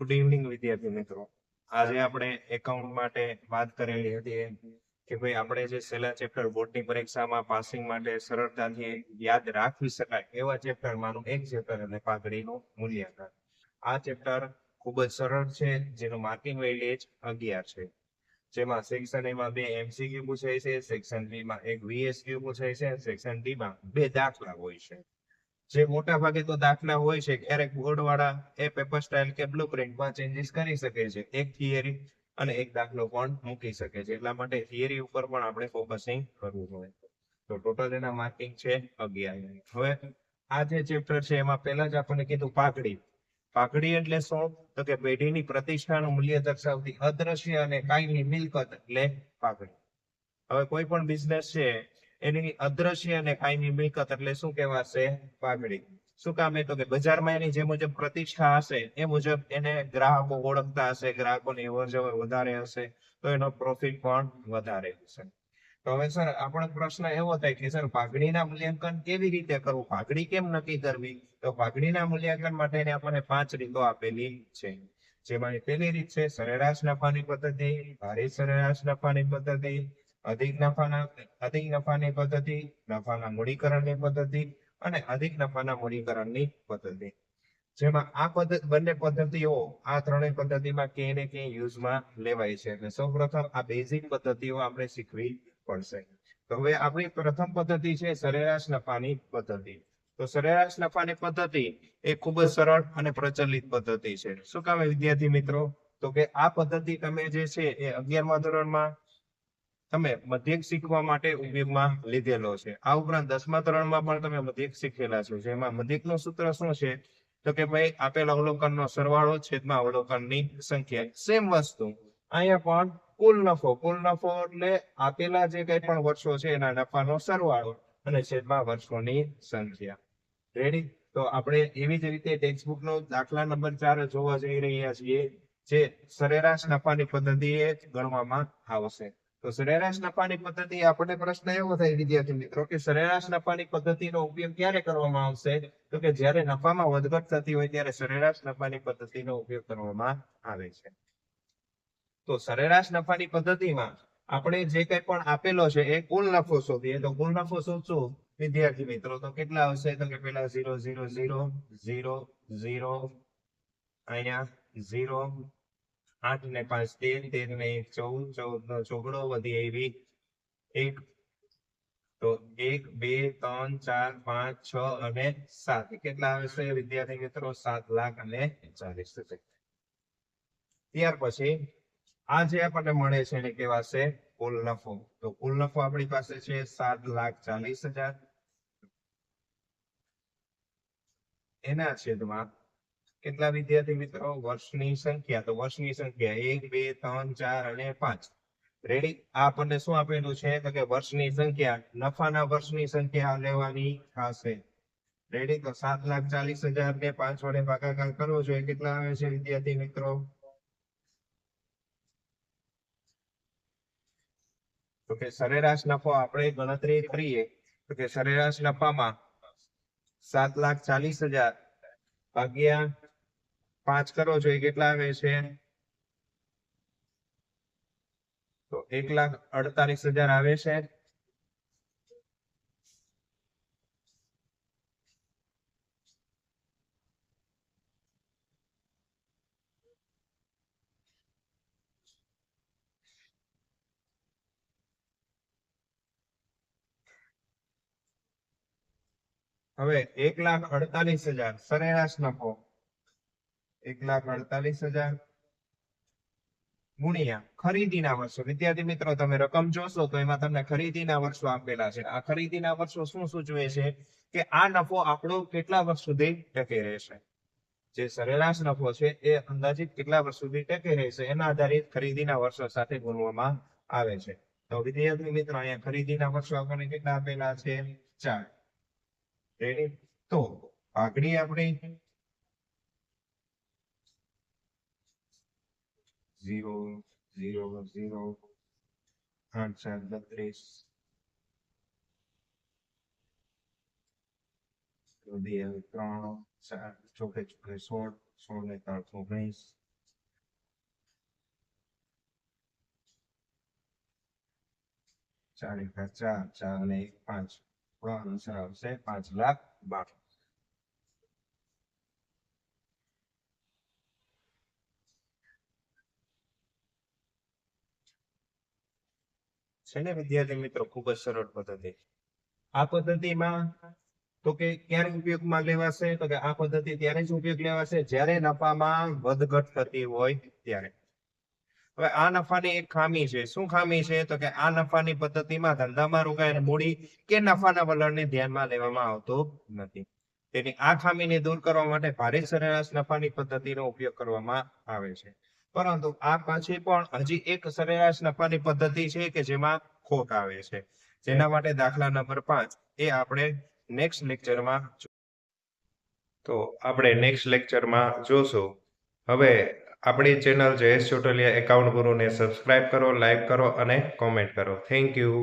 Good evening વિદ્યાર્થી મિત્રો. આજે આપણે એકાઉન્ટ માટે વાત કરેલી હતી કે ભાઈ આપણે જે છેલ્લા ચેપ્ટર બોર્ડની પરીક્ષામાં પાસિંગ માટે સરળતાથી યાદ રાખી શકાય એવા ચેપ્ટરમાંનું એક ચેપ્ટર અને પાઘડીનું મૂલ્યાંકન. આ ચેપ્ટર ખૂબ જ સરળ છે, જેનું માર્કિંગ વેઇટેજ અગિયાર છે. જેમાં સેક્શન એમાં બે એમસીક્યુ પૂછાય છે સેક્શન બીમાં એક વીએસક્યુ પૂછાય છે સેક્શન ડીમાં બે દાખલા હોય છે. જે મોટા ભાગે તો દાખલા હોય છે ક્યારેક બોર્ડ વાળા એ પેપર સ્ટાઇલ કે બ્લુ માં ચેન્જીસ કરી શકે છે. એક થિયરી અને એક દાખલો પણ મૂકી શકે છે. એટલા માટે થિયરી ઉપર પણ આપણે ફોકસિંગ કરવું જોઈએ. તો ટોટલ એના માર્કિંગ છે અગિયાર. હવે આ જે ચેપ્ટર છે એમાં પહેલા જ આપણને કીધું પાકડી પાકડી એટલે શું? તો કે પેઢીની પ્રતિષ્ઠાનું મૂલ્ય દર્શાવતી અદ્રશ્ય અને કાયમી મિલકત એટલે પાકડી હવે કોઈ પણ બિઝનેસ છે એની અદ્રશ્ય અને કાયમી મિલકત એટલે શું કહેવાશે? પાઘડી શું કામ તો કે બજારમાં એની જે મુજબ પ્રતિષ્ઠા હશે, એ મુજબ એને ગ્રાહકો ઓળખતા હશે, ગ્રાહકોની અવર વધારે હશે, તો એનો પ્રોફિટ પણ વધારે હશે. તો હવે સર, આપણો પ્રશ્ન એવો થાય કે સર પાઘડીના મૂલ્યાંકન કેવી રીતે કરવું? પાઘડી કેમ નક્કી કરવી? તો પાઘડીના મૂલ્યાંકન માટેની આપણને પાંચ રીતો આપેલી છે. જેમાં પહેલી રીત છે, સરેરાશ નફાની પદ્ધતિ, ભારે સરેરાશ નફાની પદ્ધતિ અધિક નફાના, અધિક નફાની પદ્ધતિ, નફાના મૂડીકરણની પદ્ધતિ અને અધિક નફાના મૂડીકરણની પદ્ધતિ. જેમાં આ પદ્ધતિ બંને પદ્ધતિઓ આ ત્રણેય પદ્ધતિમાં ક્યાંય ને ક્યાંય યુઝમાં લેવાય છે. એટલે સૌપ્રથમ આ બેઝિક પદ્ધતિઓ આપણે શીખવી પડશે. તો હવે આપણી પ્રથમ પદ્ધતિ છે સરેરાશ નફાની પદ્ધતિ. તો સરેરાશ નફાની પદ્ધતિ એ ખૂબ જ સરળ અને પ્રચલિત પદ્ધતિ છે. શું કામ વિદ્યાર્થી મિત્રો? તો કે આ પદ્ધતિ તમે જે છે એ અગિયારમા ધોરણમાં તમે મધ્યક શીખવા માટે ઉપયોગમાં લીધેલો છે. આ ઉપરાંત દસમા ધોરણમાં પણ તમે મધ્યક શીખેલા છો. જેમાં મધ્યકનું સૂત્ર શું છે? તો કે ભાઈ, આપેલ અવલોકનનો સરવાળો છેદમાં અવલોકનની સંખ્યા. સેમ વસ્તુ. અહીંયા પણ કુલ નફો. કુલ નફો એટલે આપેલા જે કઈ પણ વર્ષો છે, એના નફાનો સરવાળો અને છેદમાં વર્ષોની સંખ્યા. રેડી તો આપણે એવી જ રીતે ટેક્સ્ટબુક નો દાખલા નંબર ચાર જોવા જઈ રહ્યા છીએ, જે સરેરાશ નફાની પદ્ધતિએ ગણવામાં આવશે. તો સરેરાશ નફાની પદ્ધતિ આપણને પ્રશ્ન એવો થાય, વિદ્યાર્થી મિત્રો, કે સરેરાશ નફાની પદ્ધતિનો ઉપયોગ ક્યારે કરવામાં આવશે? તો કે જ્યારે નફામાં વધઘટ થતી હોય ત્યારે સરેરાશ નફાની પદ્ધતિનો ઉપયોગ કરવામાં આવે છે. તો સરેરાશ નફાની પદ્ધતિમાં આપણે જે કઈ પણ આપેલો છે એ કુલ નફો શોધીએ. તો કુલ નફો શોધશું, વિદ્યાર્થી મિત્રો, તો કેટલા આવશે? તો કે પેલા zero zero zero zero zero, અહીંયા ઝીરો આઠ ને પાંચ તેર તેર ને એક, ચૌદ ચૌદ નો ચોગડો વધી એવી એક, તો એક, બે, ત્રણ, ચાર, પાંચ, છ અને સાત. કેટલા આવે છે? વિદ્યાર્થી મિત્રો, સાત લાખ અને ચાલીસ ત્યાર પછી, આ જે આપણને મળે છે એને કહેવાશે કુલ નફો. તો કુલ નફો આપણી પાસે છે સાત લાખ ચાલીસ હજાર. એના છેદમાં કેટલા વિદ્યાર્થી મિત્રો? વર્ષની સંખ્યા. તો વર્ષની સંખ્યા એક, બે, ત્રણ, ચાર અને પાંચ. રેડી આપણને શું આપેલું છે? તો કે વર્ષની સંખ્યા, નફાના વર્ષની સંખ્યા લેવાની થશે. રેડી તો સાત લાખ ચાલીસ હજાર ને પાંચ વડે ભાગાકાર કરવો જોઈએ. કેટલા આવે છે વિદ્યાર્થી મિત્રો? તો કે સરેરાશ નફો આપણે ગણતરી કરીએ. તો કે સરેરાશ નફામાં સાત લાખ ચાલીસ હજાર ભાગ્યા પાંચ કરો છો, એ કેટલા આવે છે? તો એક લાખ અડતાલીસ હજાર આવે છે. હવે એક લાખ અડતાલીસ હજાર સરેરાશ નફો. એક લાખ અડતાલીસ હજાર ગુણ્યા ખરીદીના વર્ષો. વિદ્યાર્થી મિત્રો, તમે રકમ જોશો તો એમાં તમને ખરીદીના વર્ષો આપેલા છે. આ ખરીદીના વર્ષો શું સૂચવે છે કે આ નફો આપણો કેટલા વર્ષ સુધી ટકી રહેશે? જે સરેરાશ નફો છે એ અંદાજિત કેટલા વર્ષ સુધી ટકી રહેશે? એના આધારિત ખરીદીના વર્ષો સાથે ગુણવામાં આવે છે. તો વિદ્યાર્થી મિત્રો, અહીંયા ખરીદીના વર્ષો આપણને કેટલા આપેલા છે? ચાર. તો આગળ આપણી 0, 0, 0, answer the place. Quindi il crono sarà ciò che ci presor, solo nel calcio Charlie, Sarà il calcio, sarà punch, però non sarà punch la barra. છે ને વિદ્યાર્થી મિત્રો, ખૂબ જ સરળ પદ્ધતિ. આ પદ્ધતિમાં તો કે ક્યારે ઉપયોગમાં લેવાશે? તો કે આ પદ્ધતિ ત્યારે જ ઉપયોગ લેવાશે જ્યારે નફામાં વધઘટ થતી હોય ત્યારે. હવે આ નફાની એક ખામી છે. શું ખામી છે? તો કે આ નફાની પદ્ધતિમાં ધંધામાં રોકાયેલ મૂડી કે નફાના વલણને ધ્યાનમાં લેવામાં આવતો નથી. તેની આ ખામીને દૂર કરવા માટે ભારે સરેરાશ નફાની પદ્ધતિનો ઉપયોગ કરવામાં આવે છે. પરંતુ આ પાછી પણ હજી એક સરેરાશ નફાની પદ્ધતિ છે કે જેમાં ખોટ આવે છે. જેના માટે દાખલા નંબર પાંચ એ આપણે નેક્સ્ટ લેક્ચરમાં તો આપણે નેક્સ્ટ લેક્ચરમાં જોશું. હવે આપણી ચેનલ જયેશ ચોટલિયા એકાઉન્ટ ગુરુને સબસ્ક્રાઇબ કરો લાઈક કરો અને કોમેન્ટ કરો. Thank you